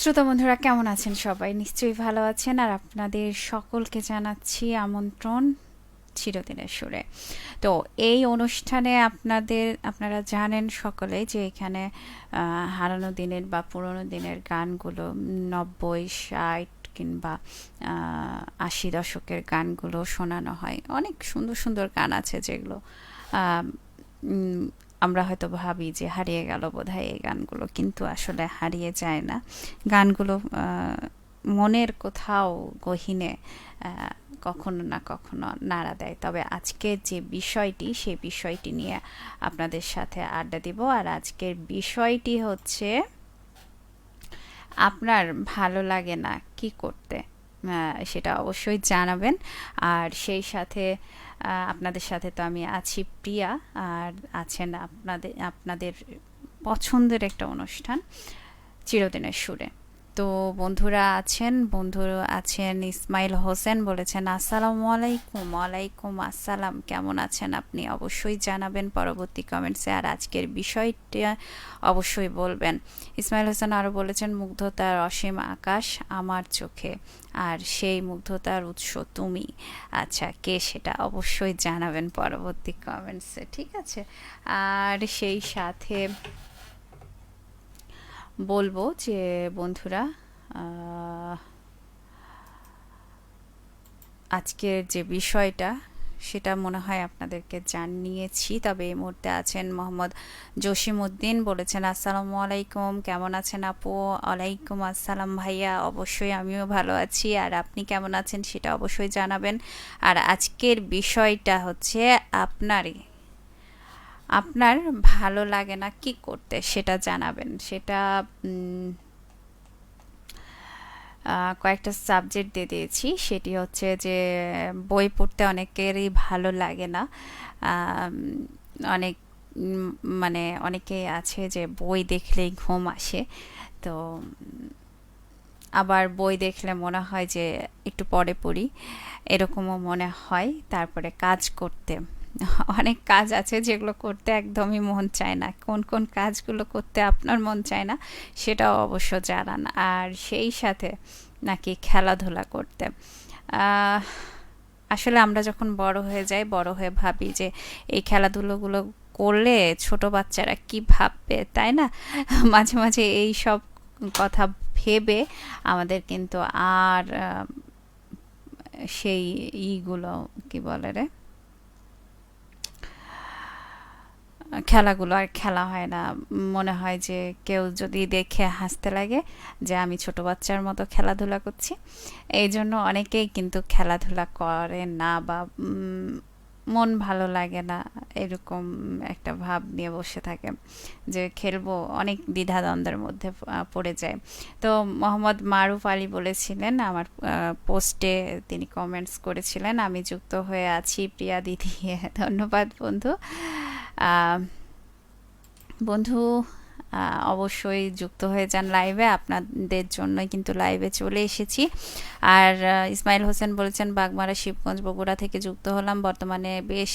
শ্রোতা বন্ধুরা, কেমন আছেন সবাই? নিশ্চয়ই ভালো আছেন। আর আপনাদের সকলকে জানাচ্ছি আমন্ত্রণ চিরদিনের সুরে। তো এই অনুষ্ঠানে আপনাদের, আপনারা জানেন সকলে যে এখানে হারানো দিনের বা পুরনো দিনের গানগুলো, নব্বই, ষাট কিংবা আশি দশকের গানগুলো শোনানো হয়। অনেক সুন্দর সুন্দর গান আছে যেগুলো আমরা হয়তো ভাবি যে হারিয়ে গেল বোধহয় এই গানগুলো, কিন্তু আসলে হারিয়ে যায় না। গানগুলো মনের কোথাও গহিনে কখনো না কখনো নাড়া দেয়। তবে আজকের যে বিষয়টি, সেই বিষয়টি নিয়ে আপনাদের সাথে আড্ডা দিব। আর আজকের বিষয়টি হচ্ছে, আপনার ভালো লাগে না কি করতে? সেটা অবশ্যই জানাবেন। আর সেই সাথে আপনাদের সাথে তো আমি আছি প্রিয়া আর আছেন আপনাদের আপনাদের পছন্দের একটা অনুষ্ঠান চিরদিনের সুরে। তো বন্ধুরা আছেন, বন্ধু আছেন ইসমাইল হোসেন বলেছেন, আসসালামু আলাইকুম, ওয়ালাইকুম আসসালাম। কেমন আছেন আপনি? অবশ্যই জানাবেন পরবর্তী কমেন্টসে আর আজকের বিষয়টা অবশ্যই বলবেন। ইসমাইল হোসেন আরও বলেছেন, মুগ্ধতার অসীম আকাশ আমার চোখে, আর সেই মুগ্ধতার উৎস তুমি। আচ্ছা কে সেটা অবশ্যই জানাবেন পরবর্তী কমেন্টসে ঠিক আছে? আর সেই সাথে বলব যে বন্ধুরা আজকের যে বিষয়টা, সেটা মনে হয় আপনাদেরকে জানিয়েছি। তবে এই মুহূর্তে আছেন মোহাম্মদ জসিমউদ্দিন বলেছেন, আসসালামু আলাইকুম, কেমন আছেন আপু? আলাইকুম আসসালাম ভাইয়া, অবশ্যই আমিও ভালো আছি। আর আপনি কেমন আছেন সেটা অবশ্যই জানাবেন। আর আজকের বিষয়টা হচ্ছে, আপনারই আপনার ভালো লাগে না কি করতে সেটা জানাবেন। সেটা কয়েকটা সাবজেক্ট দিয়ে দিয়েছি। সেটি হচ্ছে যে, বই পড়তে অনেকেরই ভালো লাগে না। অনেক মানে অনেকে আছে যে, বই দেখলেই ঘুম আসে। তো, আবার বই দেখলে মনে হয় যে, একটু পরে পড়ি। এরকমও মনে হয়। তারপরে কাজ করতে অনেক কাজ আছে যেগুলো করতে একদমই মন চায় না। কোন কোন কাজগুলো করতে আপনার মন চায় না, সেটাও অবশ্য জানান। আর সেই সাথে নাকি খেলাধুলা করতে। আসলে আমরা যখন বড় হয়ে যাই, বড় হয়ে ভাবি যে এই খেলাধুলোগুলো করলে ছোট বাচ্চারা কি ভাববে, তাই না? মাঝে মাঝে এই সব কথা ভেবে আমাদের কিন্তু আর সেই ইগুলো কি বলে রে? খেলাগুলো আর খেলা হয় না। মনে হয় যে কেউ যদি দেখে হাসতে লাগে যে আমি ছোট বাচ্চার মতো খেলাধুলা করছি। এই জন্য অনেকেই কিন্তু খেলাধুলা করে না বা মন ভালো লাগে না। এরকম একটা ভাব নিয়ে বসে থাকে যে খেলব। অনেক দ্বিধাদ্বন্দ্বের মধ্যে পড়ে যায়। তো মোহাম্মদ মারুফ আলী বলেছিলেন, আমার পোস্টে তিনি কমেন্টস করেছিলেন, আমি যুক্ত হয়ে আছি। প্রিয়া দিদি, ধন্যবাদ বন্ধু। বন্ধু অবশ্যই যুক্ত হয়ে যান লাইভে আপনাদের জন্যই কিন্তু লাইভে চলে এসেছি। আর ইসমাইল হোসেন বলেছেন, বাগমারা, শিবগঞ্জ, বগুড়া থেকে যুক্ত হলাম। বর্তমানে বেশ,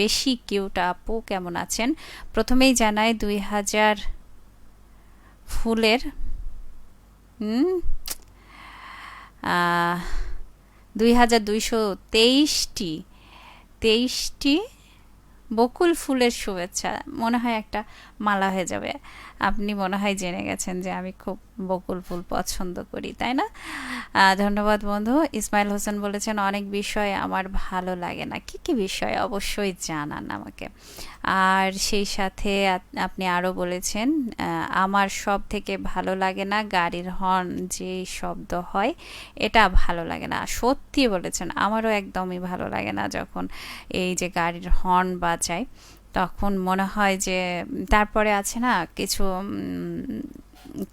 বেশি কিউট আপু কেমন আছেন? প্রথমেই জানাই, দুই হাজার ফুলের দুই হাজার দুইশো তেইশটি তেইশটি বকুল ফুলের শুভেচ্ছা। মনে হয় একটা মালা হয়ে যাবে। আপনি মনে হয় জেনে গেছেন যে আমি খুব বকুল ফুল পছন্দ করি, তাই না? ধন্যবাদ বন্ধু। ইসমাইল হোসেন বলেছেন, অনেক বিষয় আমার ভালো লাগে না। কি কি বিষয়? অবশ্যই জানান আমাকে। আর সেই সাথে আপনি আরও বলেছেন আমার সব থেকে ভালো লাগে না গাড়ির হর্ন, যে শব্দ হয়, এটা ভালো লাগে না। সত্যি বলেছেন, আমারও একদমই ভালো লাগে না যখন এই যে গাড়ির হর্ন বাজায়। তখন মনে হয় যে, তারপরে আছে না, কিছু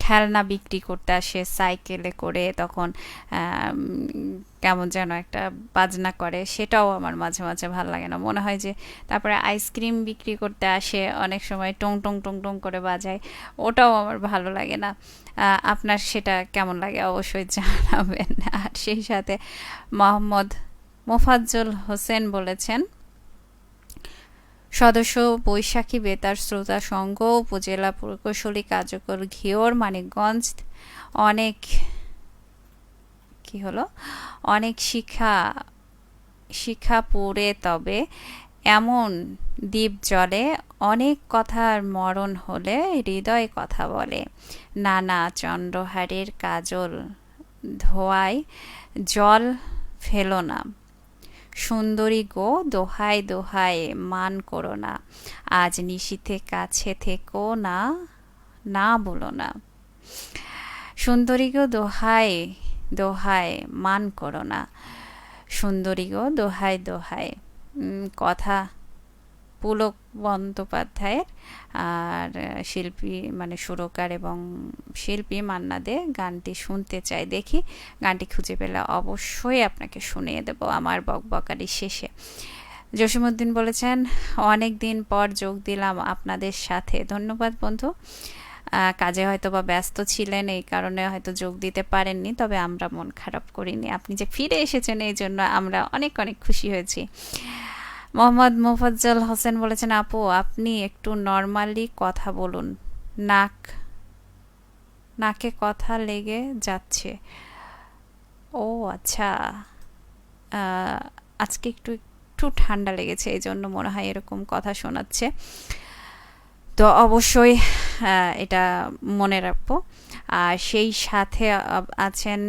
খেলনা বিক্রি করতে আসে, সাইকেলে করে তখন কেমন যেন একটা বাজনা করে, সেটাও আমার মাঝে মাঝে ভালো লাগে না। মনে হয় যে তারপরে আইসক্রিম বিক্রি করতে আসে, অনেক সময় টং টং টং টং করে বাজায়, ওটাও আমার ভালো লাগে না। আপনার সেটা কেমন লাগে অবশ্যই জানাবেন। আর সেই সাথে মোহাম্মদ মোফাজ্জল হোসেন বলেছেন সদস্য বৈশাখী বেতার শ্রোতা সংঘ, উপজেলা প্রকৌশলী কার্যকর ঘিওর, মানিকগঞ্জ, অনেক কি হলো? অনেক শিক্ষা শিক্ষা পড়ে তবে এমন দ্বীপ জলে অনেক কথার মরণ হলে হৃদয় কথা বলে। নানা চন্দ্রহারের কাজল ধোয়ায় জল ফেলো না। সুন্দরী গো, দোহাই দোহাই, মান করো না। আজ নিশীথে কাছে থেকো না না বলো না। সুন্দরী গো, দোহাই দোহাই, মান করো না। সুন্দরী গো, দোহাই দোহাই। কথা পুলক বন্দ্যোপাধ্যায়ের আর শিল্পী মানে সুরকার এবং শিল্পী মান্না দে গানটি শুনতে চাই। দেখি গানটি খুঁজে পেলে অবশ্যই আপনাকে শুনিয়ে দেব আমার বকবকারি শেষে। জসিমুদ্দিন বলেছেন, অনেক দিন পর যোগ দিলাম আপনাদের সাথে। ধন্যবাদ বন্ধু। কাজে হয়তো বা ব্যস্ত ছিলেন, এই কারণে হয়তো যোগ দিতে পারেননি, তবে আমরা মন খারাপ করিনি। আপনি যে ফিরে এসেছেন, এই জন্য আমরা অনেক অনেক খুশি হয়েছি। মোহাম্মদ মোফাজ্জল হোসেন বলেছেন, আপু, আপনি একটু নর্মালি কথা বলুন। নাক, নাকে কথা লেগে যাচ্ছে। ও আচ্ছা। আজকে একটু একটু ঠান্ডা লেগেছে এই জন্য মনে হয় এরকম কথা শোনাচ্ছে। তো অবশ্যই এটা মনে রাখব। আর সেই সাথে আছেন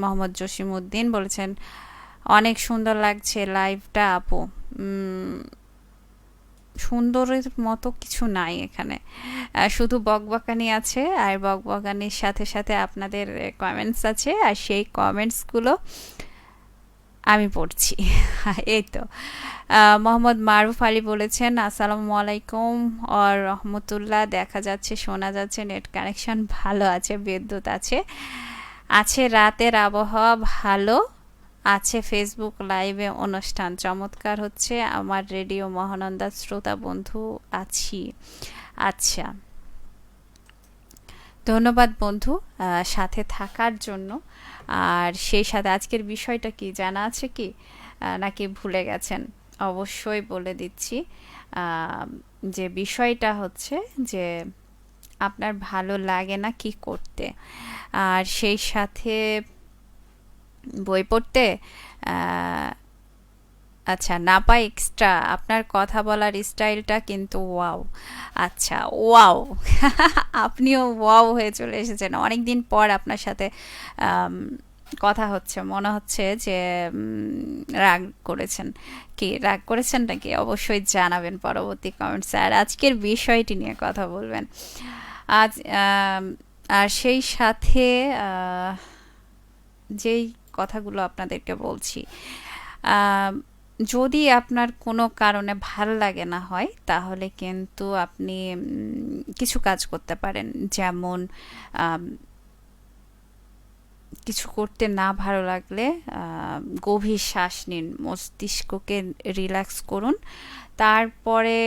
মোহাম্মদ জসিমউদ্দিন বলেছেন অনেক সুন্দর লাগছে লাইভটা আপু। সুন্দরের মতো কিছু নাই এখানে। শুধু বকবকানি আছে আর বকবকানির সাথে সাথে আপনাদের কমেন্টস আছে আর সেই কমেন্টসগুলো আমি পড়ছি। এই তো। মোহাম্মদ মারুফ আলী বলেছেন, আসসালামু আলাইকুম আর রহমতুল্লাহ, দেখা যাচ্ছে, শোনা যাচ্ছে নেট কানেকশন ভালো আছে, বিদ্যুৎ আছে। আছে, রাতের আবহাওয়া ভালো। আছে ফেসবুক লাইভে অনুষ্ঠান। চমৎকার হচ্ছে, আমার রেডিও মহানন্দা শ্রোতা বন্ধু আছি। আচ্ছা। ধন্যবাদ বন্ধু সাথে থাকার জন্য। আর সেই সাথে আজকের বিষয়টা কি, জানা আছে কি? নাকি ভুলে গেছেন? অবশ্যই বলে দিচ্ছি। যে বিষয়টা হচ্ছে যে আপনার ভালো লাগে না কি করতে। আর সেই সাথে বই পড়তে? আচ্ছা নাপা এক্সট্রা আপনার কথা বলার স্টাইলটা কিন্তু ওয়াও আচ্ছা ওয়াও আপনিও ওয়াও হয়ে চলে এসেছেন। অনেক দিন পর আপনার সাথে কথা হচ্ছে। মনে হচ্ছে যে রাগ করেছেন। কি, রাগ করেছেন নাকি? অবশ্যই জানাবেন পরবর্তী কমেন্টস আর আজকের বিষয়টি নিয়ে কথা বলবেন। আজ আর সেই সাথে যেই কথাগুলো আপনাদেরকে বলছি। যদি আপনার কোনো কারণে ভালো লাগে না হয়, তাহলে কিন্তু আপনি কিছু কাজ করতে পারেন। যেমন কিছু করতে না ভালো লাগলে গভীর শ্বাস নিন, মস্তিষ্ককে রিল্যাক্স করুন। তারপরে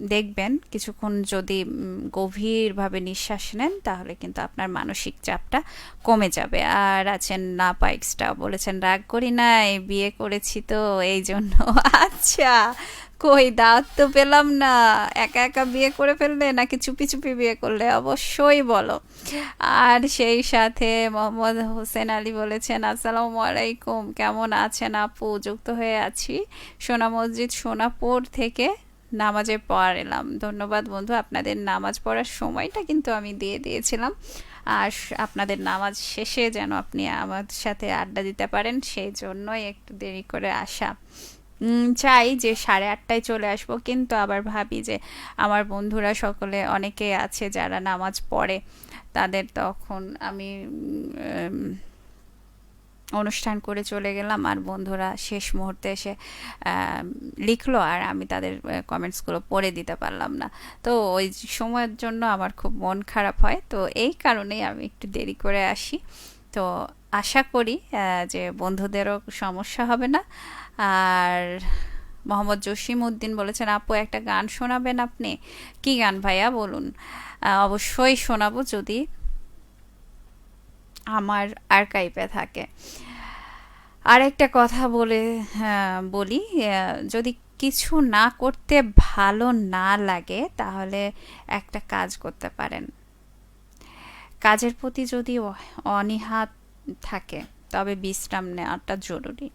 দেখবেন, কিছুক্ষণ যদি গভীরভাবে নিঃশ্বাস নেন, তাহলে কিন্তু আপনার মানসিক চাপটা কমে যাবে। আর আছেন না পাইক্সটা বলেছেন, রাগ করি নাই, বিয়ে করেছি তো, এই জন্য। আচ্ছা কই দাওয়াত তো পেলাম না, একা একা বিয়ে করে ফেললে, নাকি চুপি চুপি বিয়ে করলে? অবশ্যই বলো। আর সেই সাথে মোহাম্মদ হোসেন আলী বলেছেন, আসসালামু আলাইকুম, কেমন আছেন আপু? যুক্ত হয়ে আছি সোনা মসজিদ সোনাপুর থেকে। নামাজে পড়ালাম ধন্যবাদ বন্ধু, আপনাদের নামাজ পড়ার সময়টা কিন্তু আমি দিয়ে দিয়েছিলাম। আর আপনাদের নামাজ শেষে যেন আপনি আমার সাথে আড্ডা দিতে পারেন, সেই জন্যই একটু দেরি করে আসা। চাই যে সাড়ে আটটায় চলে আসব, কিন্তু আবার ভাবি যে আমার বন্ধুরা সকলে অনেকে আছে যারা নামাজ পড়ে, তাদের তখন আমি অনুষ্ঠান করে চলে গেলাম আর বন্ধুরা শেষ মুহূর্তে এসে লিখলো আর আমি তাদের কমেন্টসগুলো পড়ে দিতে পারলাম না। তো ওই সময়ের জন্য আমার খুব মন খারাপ হয়। তো এই কারণেই আমি একটু দেরি করে আসি। তো আশা করি যে বন্ধুদেরও সমস্যা হবে না। আর মোহাম্মদ জসিম উদ্দিন বলেছেন, আপু, একটা গান শোনাবেন আপনি? কি গান ভাইয়া? বলুন। অবশ্যই শোনাবো যদি আমার আর্কাইভে থাকে। আরেকটা কথা বলে বলি যদি কিছু না করতে ভালো না লাগে, তাহলে একটা কাজ করতে পারেন। কাজের প্রতি যদি অনীহা থাকে, তবে বিশ্রাম নেওয়াটা জরুরি।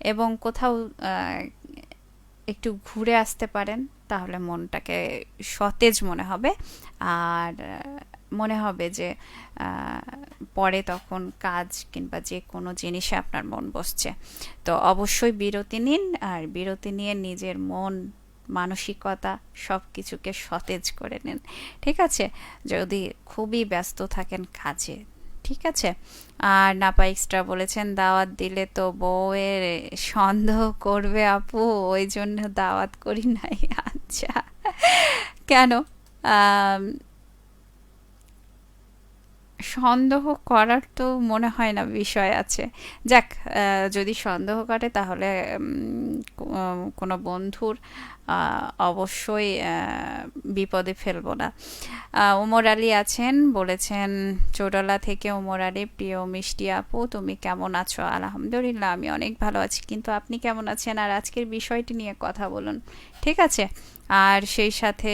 এবং কোথাও একটু ঘুরে আসতে পারেন, তাহলে মনটাকে সতেজ মনে হবে। আর মনে হবে যে পরে তখন কাজ কিংবা যে কোনো জিনিসে আপনার মন বসছে। তো অবশ্যই বিরতি নিন আর বিরতি নিয়ে নিজের মন, মানসিকতা সব কিছুকে সতেজ করে নিন। ঠিক আছে? যদি খুবই ব্যস্ত থাকেন কাজে, ঠিক আছে? আর নাপা এক্সট্রা বলেছেন, দাওয়াত দিলে তো বউয়ের সন্দেহ করবে আপু, ওই জন্য দাওয়াত করি নাই। আচ্ছা। কেন? সন্দেহ করার তো মনে হয় না বিষয় আছে। যাক যদি সন্দেহ করে তাহলে কোনো বন্ধুর অবশ্যই বিপদে ফেলব না। ওমর আলী আছেন, বলেছেন, চোরালা থেকে ওমর আলী, প্রিয় মিষ্টি আপু, তুমি কেমন আছো? আলহামদুলিল্লাহ, আমি অনেক ভালো আছি, কিন্তু আপনি কেমন আছেন? আর আজকের বিষয়টি নিয়ে কথা বলুন। ঠিক আছে। আর সেই সাথে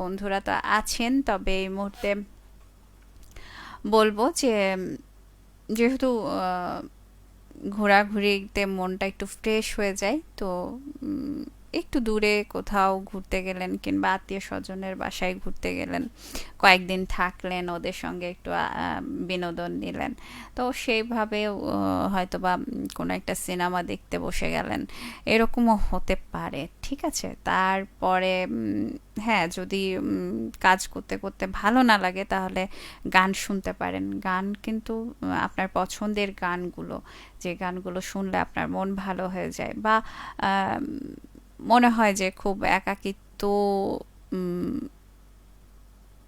বন্ধুরা তো আছেন, তবে এই মুহূর্তে বলব যে যেহেতু ঘোরাঘুরিতে মনটা একটু ফ্রেশ হয়ে যায় তো একটু দূরে কোথাও ঘুরতে গেলেন কিংবা আত্মীয় স্বজনের বাসায় ঘুরতে গেলেন, কয়েকদিন থাকলেন, ওদের সঙ্গে একটু বিনোদন নিলেন। তো সেইভাবে হয়তো বা কোনো একটা সিনেমা দেখতে বসে গেলেন। এরকমও হতে পারে, ঠিক আছে? তারপরে হ্যাঁ যদি কাজ করতে করতে ভালো না লাগে তাহলে গান শুনতে পারেন। গান কিন্তু আপনার পছন্দের গানগুলো, যে গানগুলো শুনলে আপনার মন ভালো হয়ে যায় বা মনে হয় যে খুব একাকিত্ব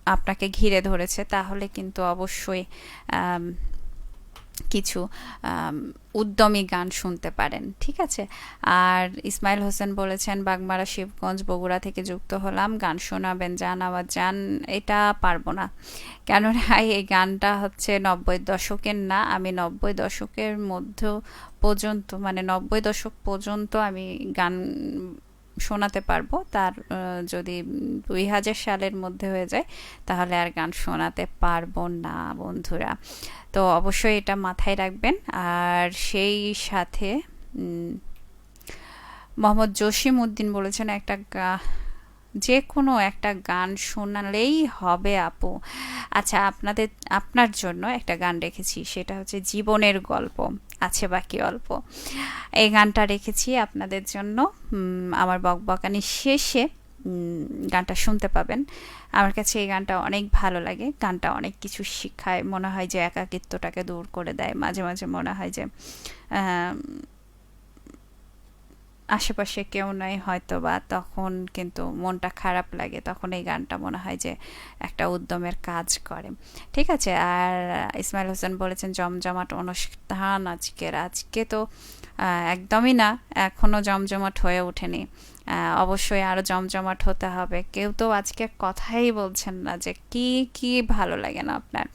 আপনাকে ঘিরে ধরেছে, তাহলে কিন্তু অবশ্যই কিছু উদ্যমী গান শুনতে পারেন, ঠিক আছে? আর ইসমাইল হোসেন বলেছেন, বাগমারা, শিবগঞ্জ, বগুড়া থেকে যুক্ত হলাম, গান শোনাবেন, যান আবার যান, এটা পারব না। কেননা এই গানটা হচ্ছে নব্বই দশকের না, আমি নব্বই দশকের মধ্য পর্যন্ত মানে নব্বই দশক পর্যন্ত আমি গান শোনাতে পারব। তার যদি দুই হাজার সালের মধ্যে হয়ে যায়, তাহলে আর গান শোনাতে পারব না, বন্ধুরা। তো অবশ্যই এটা মাথায় রাখবেন। আর সেই সাথে মোহাম্মদ জসিম উদ্দিন বলেছেন একটা যে কোনো একটা গান শোনালেই হবে, আপু। আচ্ছা আপনাদের, আপনার জন্য একটা গান রেখেছি, সেটা হচ্ছে জীবনের গল্প, আছে বাকি অল্প। এই গানটা রেখেছি আপনাদের জন্য। আমার বকবকানি শেষে গানটা শুনতে পাবেন। আমার কাছে এই গানটা অনেক ভালো লাগে, গানটা অনেক কিছু শিখায়। মনে হয় যে একাকিত্বটাকে দূর করে দেয়। মাঝে মাঝে মনে হয় যে আশেপাশে কেউ নাই হয়তো বা তখন কিন্তু মনটা খারাপ লাগে, তখন এই গানটা মনে হয় যে একটা উদ্যমের কাজ করে। ঠিক আছে, আর ইসমাইল হোসেন বলেছেন, জমজমাট অনুষ্ঠান আজকের। আজকে তো একদমই না এখনও জমজমাট হয়ে ওঠেনি। অবশ্যই আরও জমজমাট হতে হবে। কেউ তো আজকে কথাই বলছেন না যে কি কি ভালো লাগে না আপনার।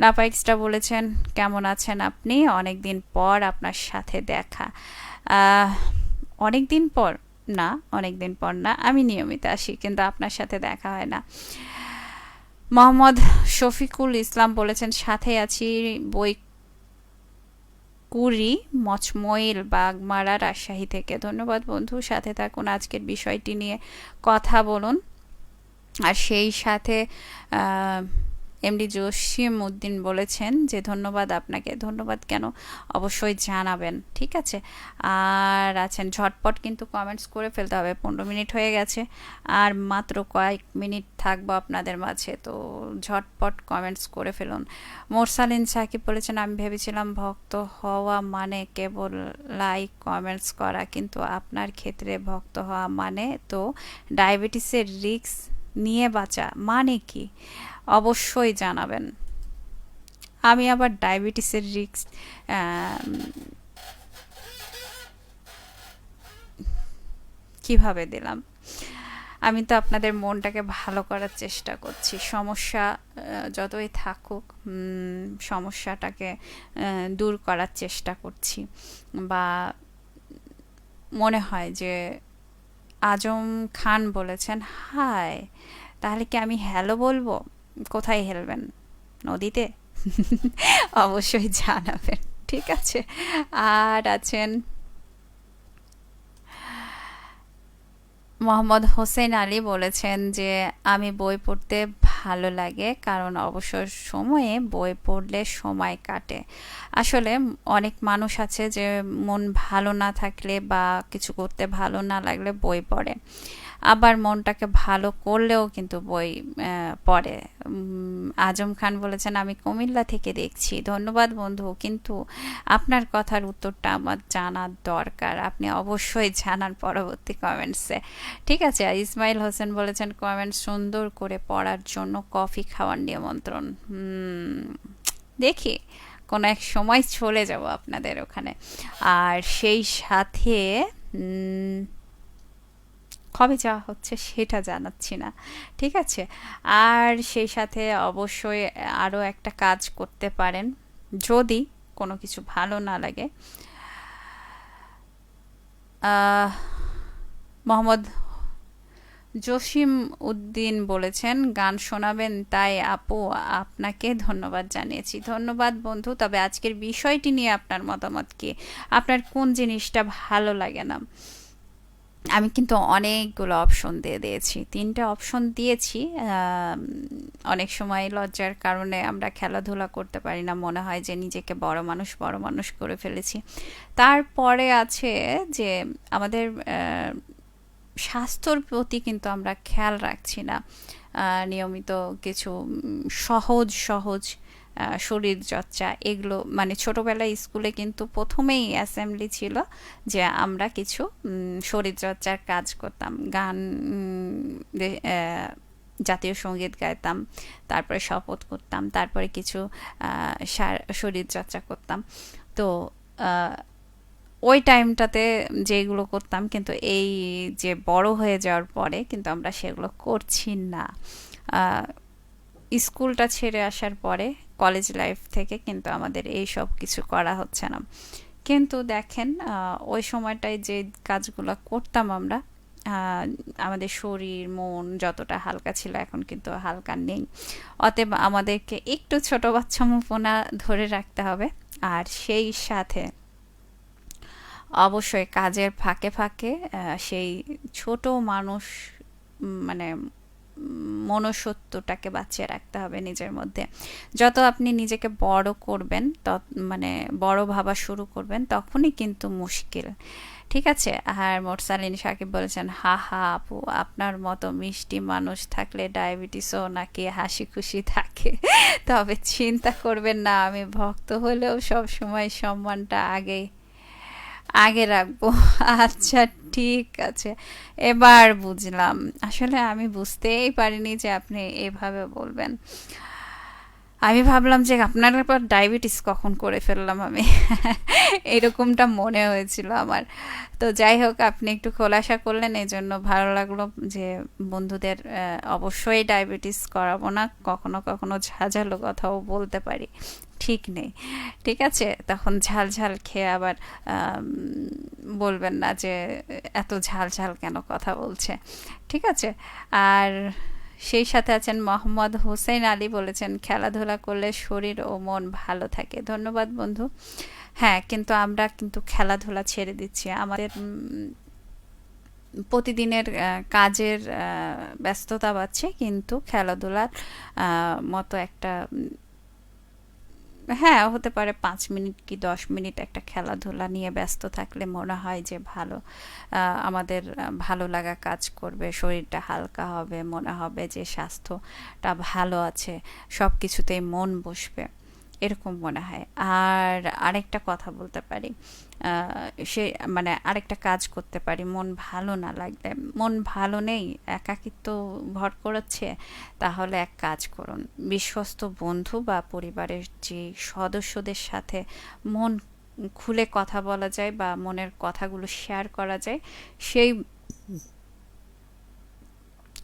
নাপা এক্সট্রা বলেছেন, কেমন আছেন আপনি? অনেক দিন পর আপনার সাথে দেখা। অনেক দিন পর, না অনেক দিন পর না, আমি নিয়মিত আসি, কিন্তু আপনার সাথে দেখা হয় না। মোহাম্মদ শফিকুল ইসলাম বলেছেন, সাথে আছি বই কুড়ি মচমইল, বাগমারা, রাজশাহী থেকে। ধন্যবাদ বন্ধু, সাথে থাকুন, আজকের বিষয়টি নিয়ে কথা বলুন। আর সেই সাথে এমডি জসিম উদ্দিন বলেছেন যে, ধন্যবাদ আপনাকে, ধন্যবাদ কেন অবশ্যই জানাবেন। ঠিক আছে? আর আছেন, ঝটপট কিন্তু কমেন্টস করে ফেলতে হবে, পনেরো মিনিট হয়ে গেছে, আর মাত্র কয়েক মিনিট থাকব আপনাদের মাঝে। তো ঝটপট কমেন্টস করে ফেলুন। মোরসালিন সাকিব বলেছেন, আমি ভেবেছিলাম ভক্ত হওয়া মানে কেবল লাইক কমেন্টস করা, কিন্তু আপনার ক্ষেত্রে ভক্ত হওয়া মানে তো ডায়াবেটিসের রিস্ক নিয়ে বাঁচা। মানে কি? অবশ্যই জানাবেন। আমি আবার ডায়াবেটিসের রিস্ক কীভাবে দিলাম? আমি তো আপনাদের মনটাকে ভালো করার চেষ্টা করছি। সমস্যা যতই থাকুক সমস্যাটাকে দূর করার চেষ্টা করছি। বা মনে হয় যে আজম খান বলেছেন হাই তাহলে কি আমি হ্যালো বলব? কোথায় হেলবেন নদীতে? অবশ্যই জানাবেন, ঠিক আছে? আর আছেন মোহাম্মদ হোসেন আলী বলেছেন যে, আমি বই পড়তে ভালো লাগে কারণ অবসর সময়ে বই পড়লে সময় কাটে। আসলে অনেক মানুষ আছে যে, মন ভালো না থাকলে বা কিছু করতে ভালো না লাগলে বই পড়ে। আবার মনটাকে ভালো করলেও কিন্তু বই পড়ে। আজম খান বলেছেন, আমি কুমিল্লা থেকে দেখছি। ধন্যবাদ বন্ধু, কিন্তু আপনার কথার উত্তরটা আমার জানার দরকার। আপনি অবশ্যই জানান পরবর্তী কমেন্টসে ঠিক আছে, ইসমাইল হোসেন বলেছেন কমেন্ট সুন্দর করে পড়ার জন্য কফি খাওয়ার নিমন্ত্রণ। দেখি, কোনো এক সময় চলে যাব আপনাদের ওখানে। আর সেই সাথে কবে যাওয়া হচ্ছে সেটা জানাচ্ছি না, ঠিক আছে? আর সেই সাথে অবশ্যই আরও একটা কাজ করতে পারেন, যদি কোনো কিছু ভালো না লাগে। মোহাম্মদ জসিম উদ্দিন বলেছেন, গান শোনাবেন, তাই আপু, আপনাকে ধন্যবাদ জানিয়েছি। ধন্যবাদ বন্ধু, তবে আজকের বিষয়টি নিয়ে আপনার মতামত কি? আপনার কোন জিনিসটা ভালো লাগে না? আমি কিন্তু অনেকগুলো অপশন দিয়ে দিয়েছি। তিনটা অপশন দিয়েছি অনেক সময় লজ্জার কারণে আমরা খেলাধুলা করতে পারি না, মনে হয় যে নিজেকে বড় মানুষ বড় মানুষ করে ফেলেছি। তারপরে আছে যে আমাদের স্বাস্থ্যর প্রতি কিন্তু আমরা খেয়াল রাখছি না। নিয়মিত কিছু সহজ সহজ শরীরচর্চা, এগুলো মানে ছোটোবেলায় স্কুলে কিন্তু প্রথমেই অ্যাসেম্বলি ছিল যে আমরা কিছু শরীরচর্চার কাজ করতাম। গান জাতীয় সংগীত গাইতাম, তারপরে শপথ করতাম, তারপরে কিছু শরীরচর্চা করতাম। তো ওই টাইমটাতে যেগুলো করতাম কিন্তু এই যে বড় হয়ে যাওয়ার পরে কিন্তু আমরা সেগুলো করছি না। স্কুলটা ছেড়ে আসার পরে কলেজ লাইফ থেকে কিন্তু আমাদের এই সব কিছু করা হচ্ছে না। কিন্তু দেখেন ওই সময়টায় যে কাজগুলো করতাম আমরা আমাদের শরীর, মন যতটা হালকা ছিল এখন কিন্তু হালকা নেই। অতএব আমাদেরকে একটু ছোট বাচ্চা মুপনা ধরে রাখতে হবে। আর সেই সাথে অবশ্যই কাজের ফাঁকে ফাঁকে সেই ছোট মানুষ মানে মনসত্বটাকে বাঁচিয়ে রাখতে হবে নিজের মধ্যে। যত আপনি নিজেকে বড় করবেন, তত মানে বড় ভাবা শুরু করবেন, তখনই কিন্তু মুশকিল। ঠিক আছে? আর মোরসালিন সাকিব বলেছেন, হা হা, আপু, আপনার মতো মিষ্টি মানুষ থাকলে ডায়াবেটিসও নাকি হাসি খুশি থাকে। তবে চিন্তা করবেন না, আমি ভক্ত হলেও সব সময় সম্মানটা আগেই আগে রাখব। আচ্ছা ঠিক আছে। এবার বুঝলাম। আসলে আমি বুঝতেই পারিনি যে আপনি এভাবে বলবেন। আমি ভাবলাম যে আপনার পর ডায়াবেটিস কখন করে ফেললাম আমি? এরকমটা মনে হয়েছিল আমার। তো যাই হোক, আপনি একটু খোলাসা করলেন এই জন্য ভালো লাগল যে বন্ধুদের অবশ্যই ডায়াবেটিস করাবো না। কখনো কখনো ঝাঁঝালো কথাও বলতে পারি। ঠিক নেই। ঠিক আছে? তখন ঝাল ঝাল খেয়ে আবার বলবেন না যে এত ঝাল ঝাল কেন কথা বলছে। ঠিক আছে? আর সেই সাথে আছেন মোহাম্মদ হোসেন আলী বলেছেন, খেলাধুলা করলে শরীর ও মন ভালো থাকে। ধন্যবাদ বন্ধু। হ্যাঁ কিন্তু আমরা কিন্তু খেলাধুলা ছেড়ে দিচ্ছি। আমাদের প্রতিদিনের কাজের ব্যস্ততা বাড়ছে, কিন্তু খেলাধুলার মতো একটা হ্যাঁ হতে পারে পাঁচ মিনিট কি দশ মিনিট একটা খেলাধুলা নিয়ে ব্যস্ত থাকলে মনে হয় যে ভালো। আমাদের ভালো লাগা কাজ করবে, শরীরটা হালকা হবে, মনে হবে যে স্বাস্থ্যটা ভালো আছে সব কিছুতেই মন বসবে, এরকম মনে হয়। আর আরেকটা কথা বলতে পারি। সে মানে আরেকটা কাজ করতে পারি। মন ভালো না লাগলে, মন ভালো নেই, একাকিত্ব ভর করাচ্ছে তাহলে এক কাজ করুন। বিশ্বস্ত বন্ধু বা পরিবারের যে সদস্যদের সাথে মন খুলে কথা বলা যায় বা মনের কথাগুলো শেয়ার করা যায়, সেই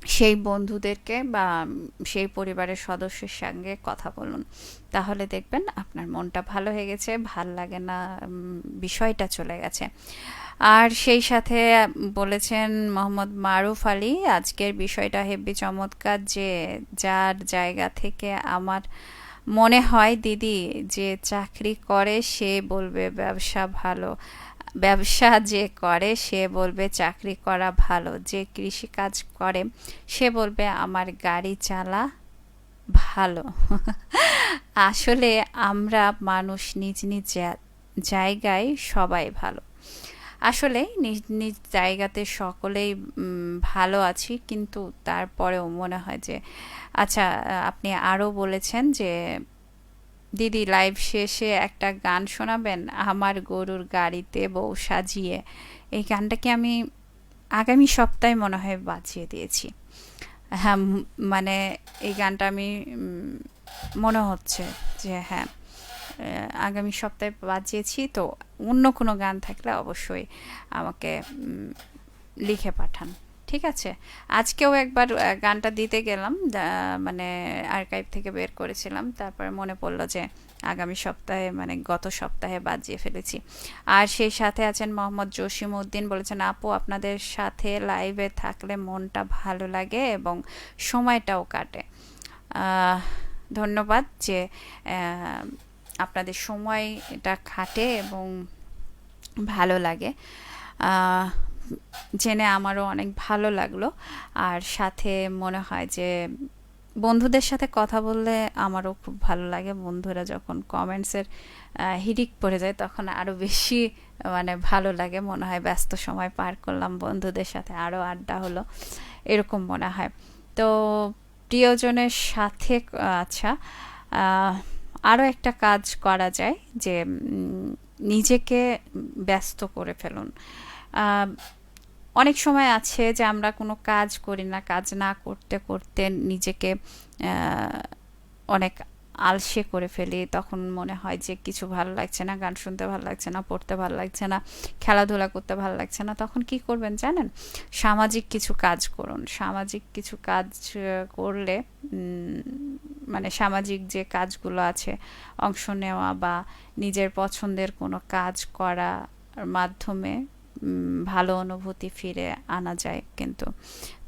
সেই বন্ধুদেরকে বা সেই পরিবারের সদস্যের সঙ্গে কথা বলুন। তাহলে দেখবেন আপনার মনটা ভালো হয়ে গেছে, ভালো লাগে না বিষয়টা চলে গেছে। আর সেই সাথে বলেছেন মোহাম্মদ মারুফ আলী, আজকের বিষয়টা হেব্বি চমৎকার যে যার জায়গা থেকে আমার মনে হয় দিদি যে চাকরি করে সে বলবে ব্যবসা ভালো। ব্যবসা যে করে, সে বলবে, চাকরি করা ভালো। যে কৃষি কাজ করে, সে বলবে, আমার গাড়ি চালা ভালো। আসলে আমরা মানুষ নিজ নিজ জায়গায় সবাই ভালো। আসলে নিজ নিজ জায়গাতে সকলেই ভালো আছি, কিন্তু তারপরেও মনে হয় যে আচ্ছা আপনি আরও বলেছেন যে দিদি লাইভ শেষে একটা গান শোনাবেন, আমার গরুর গাড়িতে বউ সাজিয়ে। এই গানটাকে আমি আগামী সপ্তাহে মনে হয় বাজিয়ে দিয়েছি। হ্যাঁ মানে এই গানটা আমি মনে হচ্ছে যে হ্যাঁ আগামী সপ্তাহে বাজিয়েছি, তো অন্য কোনো গান থাকলে অবশ্যই আমাকে লিখে পাঠান। ঠিক আছে। আজকেও একবার গানটা দিতে গেলাম মানে আর্কাইভ থেকে বের করেছিলাম, তারপরে মনে পড়ল যে আগামী সপ্তাহে মানে গত সপ্তাহে বাজিয়ে ফেলেছি। আর সেই সাথে আছেন মোহাম্মদ জসিম উদ্দিন বলেছেন, আপু, আপনাদের সাথে লাইভে থাকলে মনটা ভালো লাগে এবং সময়টাও কাটে। ধন্যবাদ যে আপনাদের সময়টা খাটে এবং ভালো লাগে। জেনে আমারও অনেক ভালো লাগল। আর সাথে মনে হয় যে বন্ধুদের সাথে কথা বললে আমারও খুব ভালো লাগে। বন্ধুরা যখন কমেন্টসের হিডিক পড়ে যায় তখন আরও বেশি মানে ভালো লাগে। মনে হয় ব্যস্ত সময় পার করলাম, বন্ধুদের সাথে আরও আড্ডা হলো। এরকম মনে হয়। তো প্রিয়জনের সাথে আচ্ছা আরও একটা কাজ করা যায় যে নিজেকে ব্যস্ত করে ফেলুন। অনেক সময় আছে যে আমরা কোনো কাজ করি না, কাজ না করতে করতে নিজেকে অনেক আলসে করে ফেলি। তখন মনে হয় যে কিছু ভালো লাগছে না, গান শুনতে ভালো লাগছে না, পড়তে ভালো লাগছে না, খেলাধুলা করতে ভালো লাগছে না। তখন কি করবেন জানেন? সামাজিক কিছু কাজ করুন। সামাজিক কিছু কাজ করলে মানে সামাজিক যে কাজগুলো আছে, অংশ নেওয়া বা নিজের পছন্দের কোনো কাজ করার মাধ্যমে ভালো অনুভূতি ফিরে আনা যায় কিন্তু।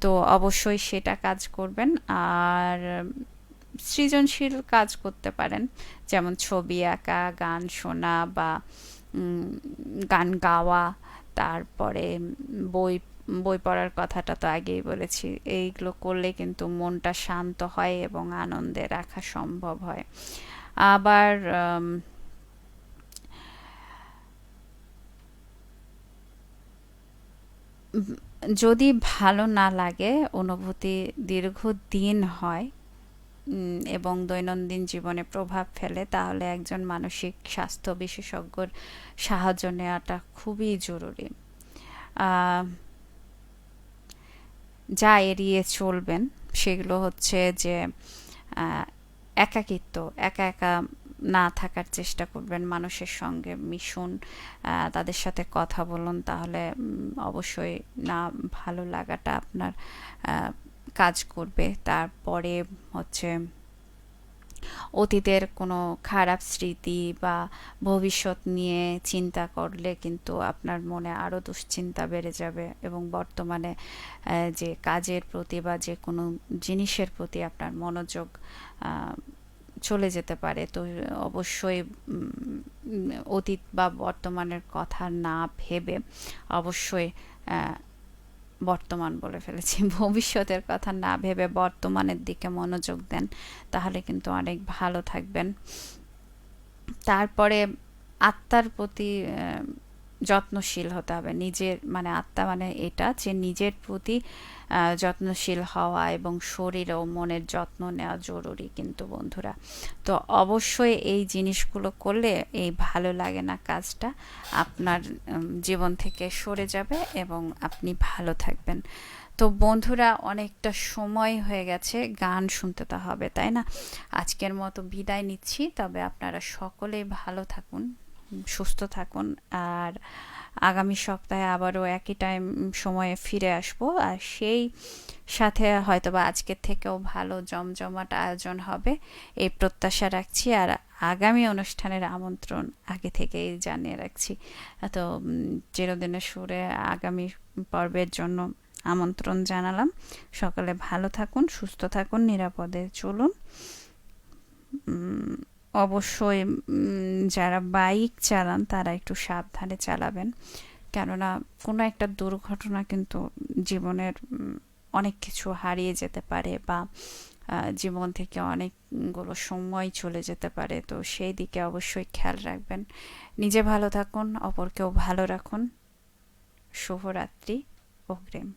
তো অবশ্যই সেটা কাজ করবেন আর সৃজনশীল কাজ করতে পারেন। যেমন ছবি আঁকা, গান শোনা বা গান গাওয়া, তারপরে বই বই পড়ার কথাটা তো আগেই বলেছি। এইগুলো করলে কিন্তু মনটা শান্ত হয় এবং আনন্দে রাখা সম্ভব হয়। আবার যদি ভালো না লাগে, অনুভূতি দীর্ঘদিন হয় এবং দৈনন্দিন জীবনে প্রভাব ফেলে, তাহলে একজন মানসিক স্বাস্থ্য বিশেষজ্ঞর সাহায্য নেওয়াটা খুবই জরুরি। যা এড়িয়ে চলবেন, সেগুলো হচ্ছে যে একাকিত্ব, একা একা না থাকার চেষ্টা করবেন মানুষের সঙ্গে মিশুন তাদের সাথে কথা বলুন, তাহলে অবশ্যই না ভালো লাগাটা আপনার কাজ করবে। তারপরে হচ্ছে অতীতের কোনো খারাপ স্মৃতি বা ভবিষ্যৎ নিয়ে চিন্তা করলে কিন্তু আপনার মনে আরও দুশ্চিন্তা বেড়ে যাবে এবং বর্তমানে যে কাজের প্রতি বা যে কোনো জিনিসের প্রতি আপনার মনোযোগ চলে যেতে পারে। তো, অবশ্যই অতীত বা বর্তমানের কথা না ভেবে অবশ্যই বর্তমান বলে ফেলেছি। ভবিষ্যতের কথা না ভেবে বর্তমানের দিকে মনোযোগ দেন, তাহলে কিন্তু অনেক ভালো থাকবেন। তারপরে আত্মার প্রতি যত্নশীল হতে হবে। নিজের মানে আত্মা মানে এটা যে নিজের প্রতি যত্নশীল হওয়া এবং শরীর ও মনের যত্ন নেওয়া জরুরি কিন্তু বন্ধুরা। তো অবশ্যই এই জিনিসগুলো করলে এই ভালো লাগে না কাজটা, আপনার জীবন থেকে সরে যাবে এবং আপনি ভালো থাকবেন। তো বন্ধুরা অনেকটা সময় হয়ে গেছে, গান শুনতে তো হবে, তাই না? আজকের মতো বিদায় নিচ্ছি, তবে আপনারা সকলেই ভালো থাকুন। সুস্থ থাকুন। আর আগামী সপ্তাহে আবারও একই টাইম, সময়ে ফিরে আসব। আর সেই সাথে হয়তোবা আজকের থেকেও ভালো জমজমাট আয়োজন হবে। এই প্রত্যাশা রাখছি। আর আগামী অনুষ্ঠানের আমন্ত্রণ আগে থেকেই জানিয়ে রাখছি। তো চিরদিনের সুরে আগামী পর্বের জন্য আমন্ত্রণ জানালাম। সকালে ভালো থাকুন, সুস্থ থাকুন, নিরাপদে চলুন। অবশ্যই যারা বাইক চালান তারা একটু সাবধানে চালাবেন। কেননা কোনো একটা দুর্ঘটনা কিন্তু জীবনের অনেক কিছু হারিয়ে যেতে পারে বা জীবন থেকে অনেকগুলো সময় চলে যেতে পারে। তো সেই দিকে অবশ্যই খেয়াল রাখবেন। নিজে ভালো থাকুন, অপরকেও ভালো রাখুন। শুভরাত্রি, অগ্রিম।